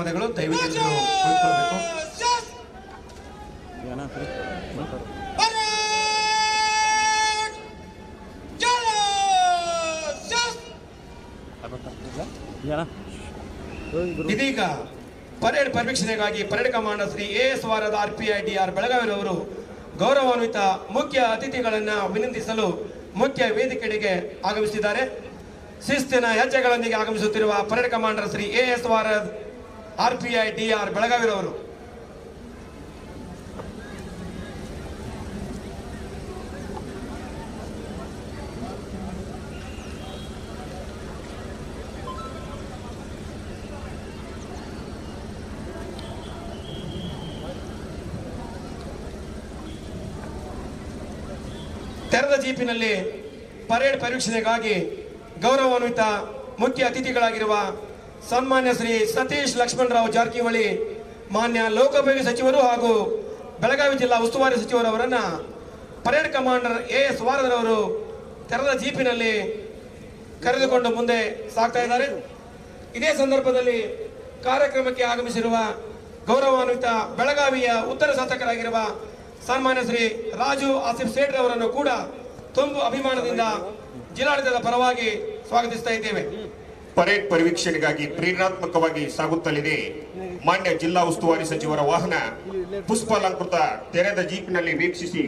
ಧನ್ಯವಾದಗಳು ದಯವಿಟ್ಟು ಇದೀಗ parade ಪರೀಕ್ಷಣೆಗಾಗಿ parade commander Shri A S Warad R P I D R ಬೆಳಗಾವಿರವರು ಗೌರವಾನ್ವಿತ ಮುಖ್ಯ ಅತಿಥಿಗಳನ್ನು ಅಭಿನಂದಿಸಲು ಮುಖ್ಯ ವೇದಿಕೆಗೆ ಆಗಮಿಸಿದ್ದಾರೆ. ಶಿಸ್ತಿನ ಹೆಜ್ಜೆಗಳೊಂದಿಗೆ ಆಗಮಿಸುತ್ತಿರುವ parade commander Shri A S Warad R P I D R ಬೆಳಗಾವಿರವರು. ತೆರೆದ ಜೀಪಿನಲ್ಲಿ ಪರೇಡ್ ಪರೀಕ್ಷಣೆಗಾಗಿ ಗೌರವಾನ್ವಿತ ಮುಖ್ಯ ಅತಿಥಿಗಳಾಗಿರುವ ಸನ್ಮಾನ್ಯ ಶ್ರೀ ಸತೀಶ್ ಲಕ್ಷ್ಮಣರಾವ್ ಜಾರಕಿಹೊಳಿ, ಮಾನ್ಯ ಲೋಕೋಪಯೋಗಿ ಸಚಿವರು ಹಾಗೂ ಬೆಳಗಾವಿ ಜಿಲ್ಲಾ ಉಸ್ತುವಾರಿ ಸಚಿವರವರನ್ನ ಪರೇಡ್ ಕಮಾಂಡರ್ ಎ ಎಸ್ ವಾರದರವರು ತೆರೆದ ಜೀಪಿನಲ್ಲಿ ಕರೆದುಕೊಂಡು ಮುಂದೆ ಸಾಗ್ತಾ ಇದ್ದಾರೆ. ಇದೇ ಸಂದರ್ಭದಲ್ಲಿ ಕಾರ್ಯಕ್ರಮಕ್ಕೆ ಆಗಮಿಸಿರುವ ಗೌರವಾನ್ವಿತ ಬೆಳಗಾವಿಯ ಉತ್ತರ ಶಾಸಕರಾಗಿರುವ ಸನ್ಮಾನ್ಯ ಶ್ರೀ ರಾಜು ಆಸಿಫ್ ಸೇಠ್ ಅವರನ್ನು ಕೂಡ ತುಂಬು ಅಭಿಮಾನದಿಂದ ಜಿಲ್ಲಾಡಳಿತದ ಪರವಾಗಿ ಸ್ವಾಗತಿಸ್ತಾ ಇದ್ದೇವೆ. ಪರೇಡ್ ಪರಿವೀಕ್ಷಣೆಗಾಗಿ ಪ್ರೇರಣಾತ್ಮಕವಾಗಿ ಸಾಗುತ್ತಲಿದೆ. ಮಾನ್ಯ ಜಿಲ್ಲಾ ಉಸ್ತುವಾರಿ ಸಚಿವರ ವಾಹನ ಪುಷ್ಪಾಲಂಕೃತ ತೆರೆದ ಜೀಪ್ನಲ್ಲಿ ವೀಕ್ಷಿಸಿ